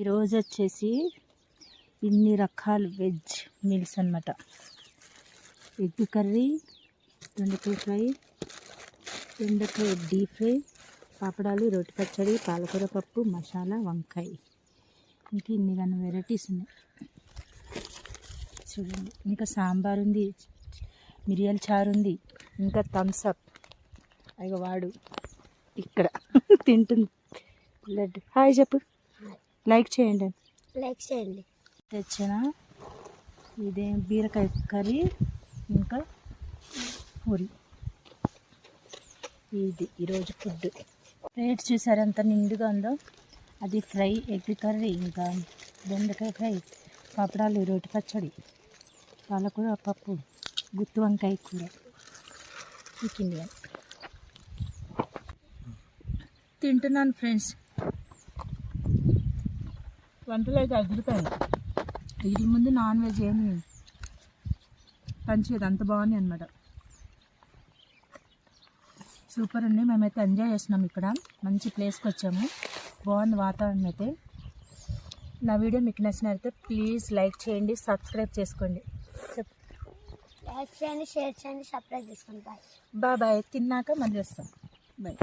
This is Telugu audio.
ఈరోజు వచ్చేసి ఇన్ని రకాల వెజ్ మీల్స్ అనమాట ఎగ్ కర్రీ దొండకాయ ఫ్రై దొండకాయ డీప్ ఫ్రై పాపడాలు రొట్టె పచ్చడి పాలకూర పప్పు మసాలా వంకాయ. ఇంకా ఇన్ని కానీ వెరైటీస్ ఉన్నాయి. చూడండి. ఇంకా సాంబార్ ఉంది మిరియాల చారు ఉంది ఇంకా థమ్స్ అప్. అయ్యో వాడు ఇక్కడ తింటుంది. లడ్డు. హాయ్ చెప్పు. లైక్ చేయండి. లైక్ చేయండి. తెచ్చిన ఇదే బీరకాయ కర్రీ ఇంకా పూరి. ఇది ఈరోజు ఫుడ్. ప్లేట్స్ చూసారు ఎంత నిండుగా ఉందో? అది ఫ్రై ఎగ్ కర్రీ ఇంకా బెండకాయ ఫ్రై పాపడాలు రోటి పచ్చడి పాలకూర పప్పు గుత్తి వంకాయ కూర. చికెన్ తింటున్నాను ఫ్రెండ్స్. వంటలు అయితే అదురుతాయి వీటి ముందు నాన్ వెజ్ ఏమి పంచేది అంత బాగుంది అనమాట సూపర్ అండి మేమైతే ఎంజాయ్ చేస్తున్నాం ఇక్కడ. మంచి ప్లేస్కి వచ్చాము. బాగుంది వాతావరణం అయితే. నా వీడియో మీకు నచ్చినట్లయితే ప్లీజ్ లైక్ చేయండి సబ్స్క్రైబ్ చేసుకోండి. లైక్ చేయండి షేర్ చేయండి సబ్స్క్రైబ్ చేసుకోండి. బాయ్ బాయ్ బాయ్ తిన్నాక మళ్ళీ వస్తాం. బాయ్